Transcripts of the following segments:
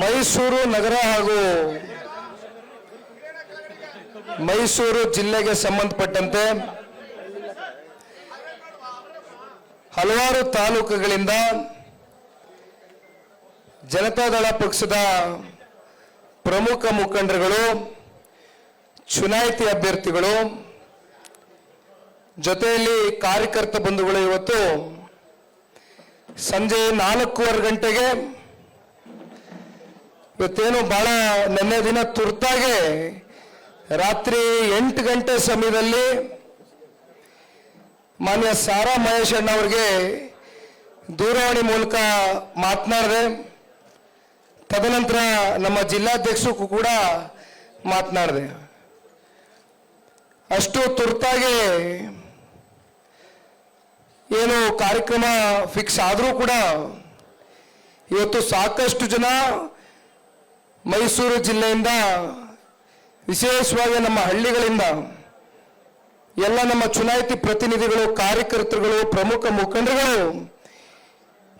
ಮೈಸೂರು ನಗರ ಹಾಗೂ ಮೈಸೂರು ಜಿಲ್ಲೆಗೆ ಸಂಬಂಧಪಟ್ಟಂತೆ ಹಲವಾರು ತಾಲೂಕುಗಳಿಂದ ಜನತಾದಳ ಪಕ್ಷದ ಪ್ರಮುಖ ಮುಖಂಡರುಗಳು, ಚುನಾಯಿತಿ ಅಭ್ಯರ್ಥಿಗಳು, ಜೊತೆಯಲ್ಲಿ ಕಾರ್ಯಕರ್ತ ಬಂಧುಗಳು ಇವತ್ತು ಸಂಜೆ ನಾಲ್ಕೂವರೆ ಗಂಟೆಗೆ ಇವತ್ತೇನು ಬಹಳ ನಿನ್ನೆ ದಿನ ತುರ್ತಾಗೆ ರಾತ್ರಿ ಎಂಟು ಗಂಟೆ ಸಮಯದಲ್ಲಿ ಮಾನ್ಯ ಸಾರಾ ಮಹೇಶ್ ಅಣ್ಣ ಅವ್ರಿಗೆ ದೂರವಾಣಿ ಮೂಲಕ ಮಾತನಾಡಿದೆ. ತದನಂತರ ನಮ್ಮ ಜಿಲ್ಲಾಧ್ಯಕ್ಷಕ್ಕೂ ಕೂಡ ಮಾತನಾಡಿದೆ. ಅಷ್ಟು ತುರ್ತಾಗಿ ಏನು ಕಾರ್ಯಕ್ರಮ ಫಿಕ್ಸ್ ಆದರೂ ಕೂಡ ಇವತ್ತು ಸಾಕಷ್ಟು ಜನ ಮೈಸೂರು ಜಿಲ್ಲೆಯಿಂದ ವಿಶೇಷವಾಗಿ ನಮ್ಮ ಹಳ್ಳಿಗಳಿಂದ ಎಲ್ಲ ನಮ್ಮ ಚುನಾಯಿತಿ ಪ್ರತಿನಿಧಿಗಳು, ಕಾರ್ಯಕರ್ತರುಗಳು, ಪ್ರಮುಖ ಮುಖಂಡರುಗಳು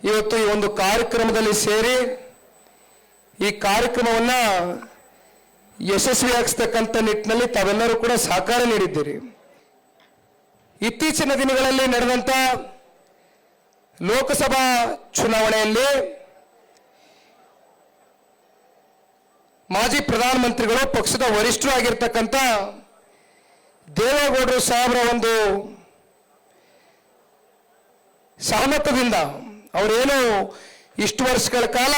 ಇವತ್ತು ಈ ಒಂದು ಕಾರ್ಯಕ್ರಮದಲ್ಲಿ ಸೇರಿ ಈ ಕಾರ್ಯಕ್ರಮವನ್ನ ಯಶಸ್ವಿಯಾಗಿಸ್ತಕ್ಕಂಥ ನಿಟ್ಟಿನಲ್ಲಿ ತಾವೆಲ್ಲರೂ ಕೂಡ ಸಹಕಾರ ನೀಡಿದ್ದೀರಿ. ಇತ್ತೀಚಿನ ದಿನಗಳಲ್ಲಿ ನಡೆದಂತ ಲೋಕಸಭಾ ಚುನಾವಣೆಯಲ್ಲಿ ಮಾಜಿ ಪ್ರಧಾನಮಂತ್ರಿಗಳು, ಪಕ್ಷದ ವರಿಷ್ಠರು ಆಗಿರ್ತಕ್ಕಂಥ ದೇವೇಗೌಡರು ಸಾಹೇಬರ ಒಂದು ಸಹಮತದಿಂದ ಅವರೇನು ಇಷ್ಟು ವರ್ಷಗಳ ಕಾಲ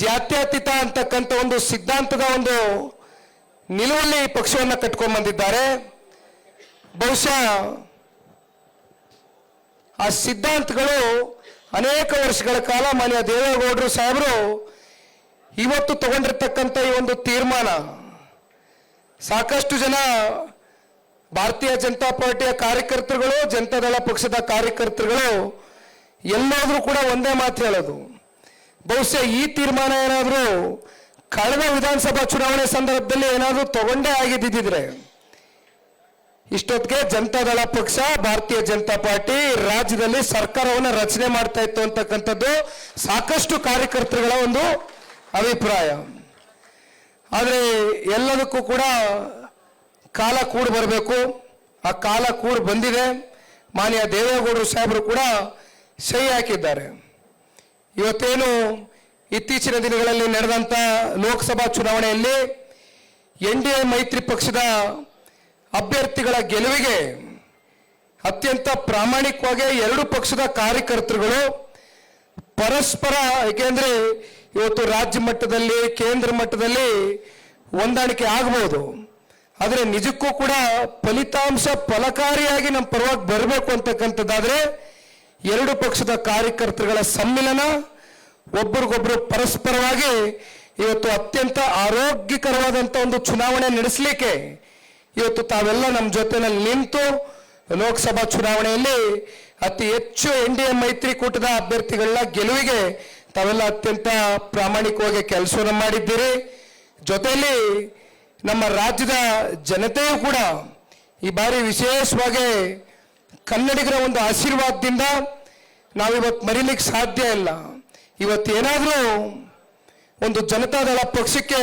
ಜಾತ್ಯತೀತ ಅಂತಕ್ಕಂಥ ಒಂದು ಸಿದ್ಧಾಂತದ ಒಂದು ನಿಲುವಲ್ಲಿ ಪಕ್ಷವನ್ನು ಕಟ್ಕೊಂಡು ಬಂದಿದ್ದಾರೆ ಬಹುಶಃ ಆ ಸಿದ್ಧಾಂತಗಳು ಅನೇಕ ವರ್ಷಗಳ ಕಾಲ ಮಾನ್ಯ ದೇವೇಗೌಡರು ಸಾಹೇಬರು ಇವತ್ತು ತಗೊಂಡಿರ್ತಕ್ಕಂಥ ಈ ಒಂದು ತೀರ್ಮಾನ, ಸಾಕಷ್ಟು ಜನ ಭಾರತೀಯ ಜನತಾ ಪಾರ್ಟಿಯ ಕಾರ್ಯಕರ್ತರುಗಳು ಜನತಾದಳ ಪಕ್ಷದ ಕಾರ್ಯಕರ್ತರುಗಳು ಎಲ್ಲಾದರೂ ಕೂಡ ಒಂದೇ ಮಾತು ಹೇಳೋದು. ಬಹುಶಃ ಈ ತೀರ್ಮಾನ ಏನಾದರೂ ಕಳೆದ ವಿಧಾನಸಭಾ ಚುನಾವಣೆ ಸಂದರ್ಭದಲ್ಲಿ ಏನಾದರೂ ತಗೊಂಡೇ ಆಗಿದ್ದಿದ್ರೆ, ಇಷ್ಟೊತ್ತಿಗೆ ಜನತಾದಳ ಪಕ್ಷ, ಭಾರತೀಯ ಜನತಾ ಪಾರ್ಟಿ ರಾಜ್ಯದಲ್ಲಿ ಸರ್ಕಾರವನ್ನು ರಚನೆ ಮಾಡ್ತಾ ಇತ್ತು ಅಂತಕ್ಕಂಥದ್ದು ಸಾಕಷ್ಟು ಕಾರ್ಯಕರ್ತರುಗಳ ಒಂದು ಅಭಿಪ್ರಾಯ. ಆದರೆ ಎಲ್ಲದಕ್ಕೂ ಕೂಡ ಕಾಲ ಕೂಡ ಬರಬೇಕು. ಆ ಕಾಲ ಕೂಡ ಬಂದಿದೆ. ಮಾನ್ಯ ದೇವೇಗೌಡರು ಸಾಹೇಬರು ಕೂಡ ಸಹಿ ಹಾಕಿದ್ದಾರೆ. ಇವತ್ತೇನು ಇತ್ತೀಚಿನ ದಿನಗಳಲ್ಲಿ ನಡೆದಂಥ ಲೋಕಸಭಾ ಚುನಾವಣೆಯಲ್ಲಿ ಎನ್ ಡಿ ಎ ಮೈತ್ರಿ ಪಕ್ಷದ ಅಭ್ಯರ್ಥಿಗಳ ಗೆಲುವಿಗೆ ಅತ್ಯಂತ ಪ್ರಾಮಾಣಿಕವಾಗಿ ಎರಡು ಪಕ್ಷದ ಕಾರ್ಯಕರ್ತರುಗಳು ಪರಸ್ಪರ ಏಕೆಂದ್ರೆ ಇವತ್ತು ರಾಜ್ಯ ಮಟ್ಟದಲ್ಲಿ, ಕೇಂದ್ರ ಮಟ್ಟದಲ್ಲಿ ಹೊಂದಾಣಿಕೆ ಆಗಬಹುದು ಆದರೆ ನಿಜಕ್ಕೂ ಕೂಡ ಫಲಿತಾಂಶ ಫಲಕಾರಿಯಾಗಿ ನಮ್ಮ ಪರವಾಗಿ ಬರಬೇಕು ಅಂತಕ್ಕಂಥದ್ದಾದ್ರೆ ಎರಡು ಪಕ್ಷದ ಕಾರ್ಯಕರ್ತರುಗಳ ಸಮ್ಮಿಲನ ಒಬ್ಬರಿಗೊಬ್ಬರು ಪರಸ್ಪರವಾಗಿ ಇವತ್ತು ಅತ್ಯಂತ ಆರೋಗ್ಯಕರವಾದಂಥ ಒಂದು ಚುನಾವಣೆ ನಡೆಸಲಿಕ್ಕೆ ಇವತ್ತು ತಾವೆಲ್ಲ ನಮ್ಮ ಜೊತೆನಲ್ಲಿ ನಿಂತು ಲೋಕಸಭಾ ಚುನಾವಣೆಯಲ್ಲಿ ಅತಿ ಹೆಚ್ಚು ಎನ್ ಡಿ ಎ ಮೈತ್ರಿಕೂಟದ ಅಭ್ಯರ್ಥಿಗಳ ಗೆಲುವಿಗೆ ತಾವೆಲ್ಲ ಅತ್ಯಂತ ಪ್ರಾಮಾಣಿಕವಾಗಿ ಕೆಲಸವನ್ನು ಮಾಡಿದ್ದೀರಿ. ಜೊತೆಯಲ್ಲಿ ನಮ್ಮ ರಾಜ್ಯದ ಜನತೆಯೂ ಕೂಡ ಈ ಬಾರಿ ವಿಶೇಷವಾಗಿ ಕನ್ನಡಿಗರ ಒಂದು ಆಶೀರ್ವಾದದಿಂದ ನಾವಿವತ್ತು ಮರಿಲಿಕ್ಕೆ ಸಾಧ್ಯ ಇಲ್ಲ. ಇವತ್ತು ಏನಾದರೂ ಒಂದು ಜನತಾದಳ ಪಕ್ಷಕ್ಕೆ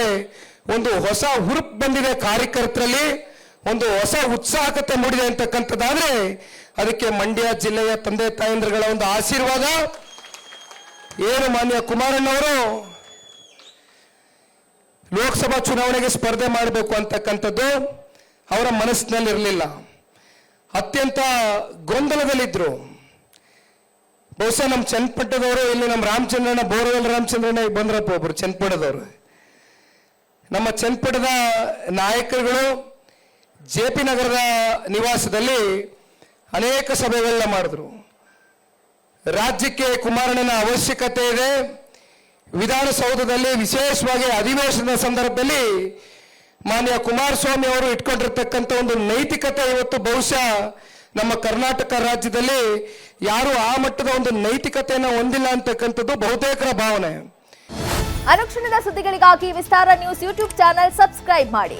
ಒಂದು ಹೊಸ ಹುರುಪು ಬಂದಿದೆ ಕಾರ್ಯಕರ್ತರಲ್ಲಿ, ಒಂದು ಹೊಸ ಉತ್ಸಾಹಕತೆ ಮೂಡಿದೆ ಅಂತಕ್ಕಂಥದ್ದಾದರೆ ಅದಕ್ಕೆ ಮಂಡ್ಯ ಜಿಲ್ಲೆಯ ತಂದೆ ತಾಯಂದ್ರಗಳ ಒಂದು ಆಶೀರ್ವಾದ. ಏನು ಮಾನ್ಯ ಕುಮಾರಣ್ಣವರು ಲೋಕಸಭಾ ಚುನಾವಣೆಗೆ ಸ್ಪರ್ಧೆ ಮಾಡಬೇಕು ಅಂತಕ್ಕಂಥದ್ದು ಅವರ ಮನಸ್ಸಿನಲ್ಲಿರಲಿಲ್ಲ. ಅತ್ಯಂತ ಗೊಂದಲದಲ್ಲಿದ್ದರು ಬಹುಶಃ ನಮ್ಮ ಚನ್ನಪಟ್ಟದವರು ಇಲ್ಲಿ ನಮ್ಮ ರಾಮಚಂದ್ರಣ್ಣ, ಬೋರ್ವೆಲ್ ರಾಮಚಂದ್ರಣ್ಣ ಈಗ ಬಂದ್ರಪ್ಪ ಒಬ್ರು ಚನ್ನಪಟ್ಟದವರು ನಮ್ಮ ಚನ್ನಪಟ್ಟದ ನಾಯಕರುಗಳು ಜೆ ಪಿ ನಗರದ ನಿವಾಸದಲ್ಲಿ ಅನೇಕ ಸಭೆಗಳನ್ನ ಮಾಡಿದ್ರು. ರಾಜ್ಯಕ್ಕೆ ಕುಮಾರಣ್ಣನ ಅವಶ್ಯಕತೆ ಇದೆ. ವಿಧಾನಸೌಧದಲ್ಲಿ ವಿಶೇಷವಾಗಿ ಅಧಿವೇಶನದ ಸಂದರ್ಭದಲ್ಲಿ ಮಾನ್ಯ ಕುಮಾರಸ್ವಾಮಿ ಅವರು ಇಟ್ಕೊಂಡಿರ್ತಕ್ಕಂಥ ಒಂದು ನೈತಿಕತೆ ಇವತ್ತು ಬಹುಶಃ ನಮ್ಮ ಕರ್ನಾಟಕ ರಾಜ್ಯದಲ್ಲಿ ಯಾರು ಆ ಮಟ್ಟದ ಒಂದು ನೈತಿಕತೆಯನ್ನು ಹೊಂದಿಲ್ಲ ಅಂತಕ್ಕಂಥದ್ದು ಬಹುತೇಕರ ಭಾವನೆ. ಅನುಕ್ಷಣದ ಸುದ್ದಿಗಳಿಗಾಗಿ Vistara news YouTube channel subscribe ಮಾಡಿ.